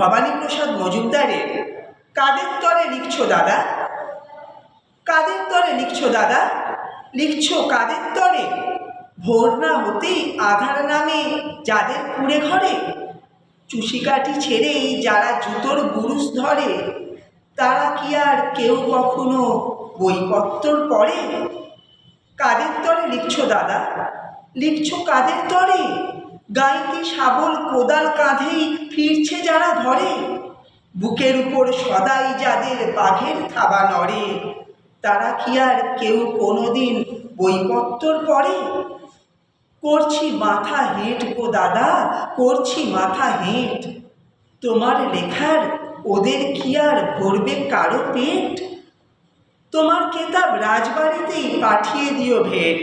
ভবানীপ্রসাদ মজুমদারের, কাদের তরে লিখছো দাদা? কাদের তরে লিখছো দাদা? লিখছো কাদের তরে ভোর না হতেই আধার নামে যাদের কুড়ে ঘরে। চুষিকাঠি ছেড়েই যারা জুতোর বুরুষ ধরে, তারা কি আর কেউ কখনো বইপত্তর পড়ে? কাদের তরে লিখছো দাদা? লিখছো কাদের তরে গাইতি শাবল কোদাল কাঁধেই ফিরছে যারা ধরে। বুকের উপর সদাই যাদের বাঘের থাবা নড়ে, তারা কি আর কেউ কোনোদিন বইপত্তর পড়ে? করছি মাথা হেঁট গো দাদা, করছি মাথা হেঁট। তোমার লেখার ওদের কি আর ভরবে কারও পেট? তোমার খেতাব রাজবাড়িতেই পাঠিয়ে দিও ভেট।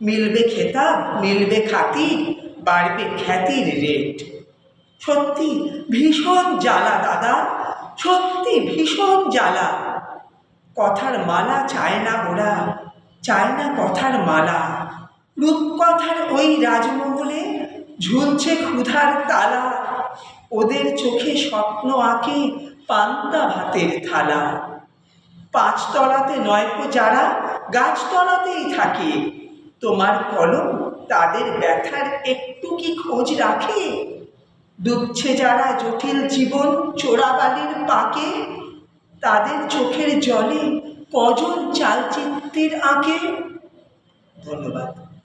মিলবে খেতাব, মিলবে খাতির বাড়বে খ্যাতির রেট। সত্যি ভীষণ জ্বালা, দাদা। সত্যি ভীষণ জ্বালা। কথার মালা চায় না ওরা চায় না কথার মালা। রূপকথার ওই রাজমহলে ঝুলছে ক্ষুধার তালা। ওদের চোখে স্বপ্ন আঁকে পান্তা ভাতের থালা। পাঁচতলাতে নয়কো যারা, গাছতলাতেই থাকে। তোমার কলম তাদের ব্যথার একটু কি খোঁজ রাখে? ডুবছে যারা জটিল জীবন চোরাবালির পাকে, তাদের চোখের জলে কজন চালচিত্রের আঁকে? ধন্যবাদ।